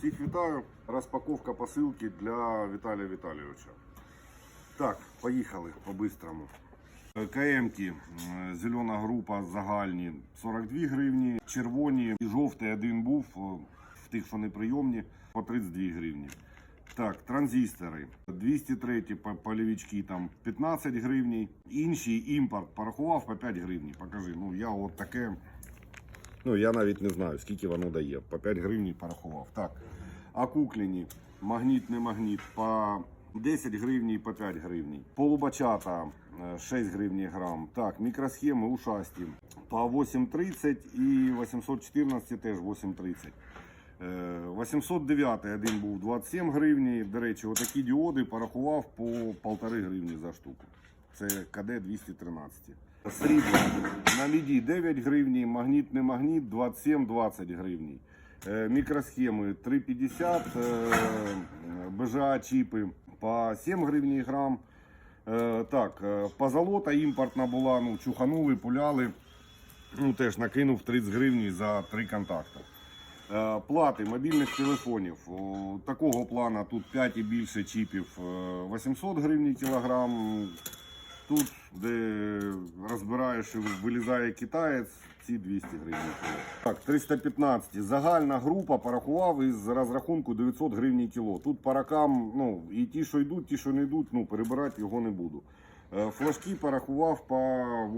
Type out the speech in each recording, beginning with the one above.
всіх вітаю. Розпаковка посилки для Віталія Віталійовича. Так, поїхали по-бистрому. КМ-ки, зелена група загальні 42 гривні, червоні і жовтий один був, в тих, що неприйомні, по 32 гривні. Так, транзистори. 203 по- полівічки там 15 гривні. Інший імпорт порахував по 5 гривні. Покажи. Ну я от таке. Ну я навіть не знаю, скільки воно дає. По 5 гривень порахував. Так. А куклені, магніт, не магніт, по 10 гривень і по 5 гривень. Полубачата е, 6 гривень грам. Так, мікросхеми ушасті по 8,30 і 814 теж 8,30. Е, 809 один був 27 гривні. До речі, отакі діоди порахував по 1,5 гривні за штуку. Це КД 213. Срібло на ліді 9 гривні, магніт не магніт 27-20 гривні. Е, Мікросхеми 3,50, е, БЖА чіпи по 7 гривні грам. Е, Так, е, позолота імпортна була, ну, чуханули, пуляли. Ну, теж накинув 30 гривень за три контакти. Е, Плати мобільних телефонів. Такого плана тут 5 і більше чіпів е, 800 гривень кілограм. Тут, де розбираєш і вилізає китаєць, ці 200 гривень. Так, 315. Загальна група порахував із розрахунку 900 гривень кіло. Тут по ракам, ну, і ті, що йдуть, ті, що не йдуть, ну, перебирати його не буду. Е, Флажки порахував по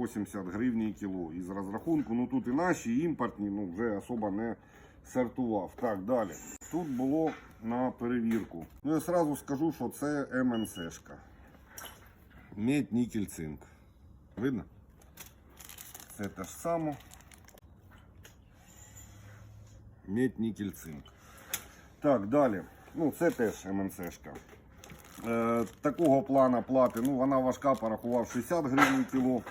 80 гривень кіло із розрахунку. Ну тут і наші, і імпортні, ну вже особо не сортував. Так, далі. Тут було на перевірку. Ну я одразу скажу, що це МНСшка. Медь, нікель, цинк. Видно? Це те ж саме. Медь, нікель, цинк. Так, далі. Ну, це теж МНСшка. Е, такого плана плати, ну вона важка, порахував 60 гривень кіло.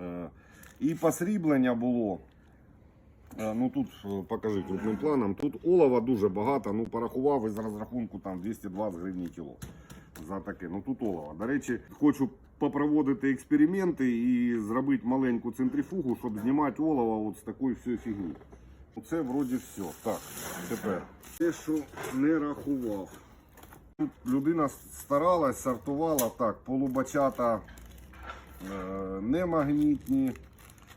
Е, і посріблення було. Е, ну тут е, покажи крупним планом. Тут олова дуже багато, ну порахував із розрахунку там 220 гривень кіло. За таке. Ну тут олова. До речі, хочу попроводити експерименти і зробити маленьку центрифугу, щоб знімати олово от з такої всієї фігні. Оце вроді все. Так, тепер. Те, що не рахував. Тут людина старалась, сортувала так, полубачата е, немагнітні.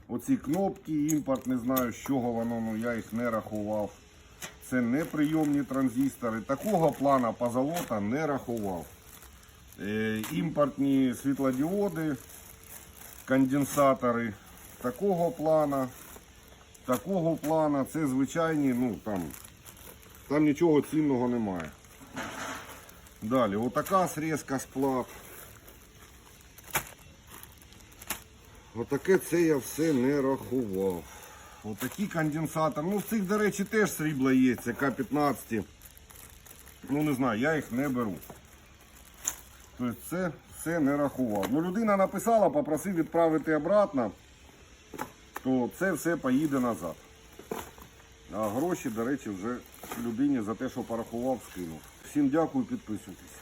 Оці кнопки, імпорт, не знаю, з чого воно, ну я їх не рахував. Це неприйомні транзистори. Такого плана позолота не рахував. Е, імпортні світлодіоди, конденсатори такого плана. Такого плана, це звичайні, ну там, там нічого цінного немає. Далі, отака срізка сплав. Отаке це я все не рахував. Отакі конденсатори. Ну, в цих, до речі, теж срібло є, це К-15. Ну, не знаю, я їх не беру. Тобто це все не рахував. Ну, людина написала, попросив відправити обратно, то це все поїде назад. А гроші, до речі, вже людині за те, що порахував, скинув. Всім дякую, підписуйтесь.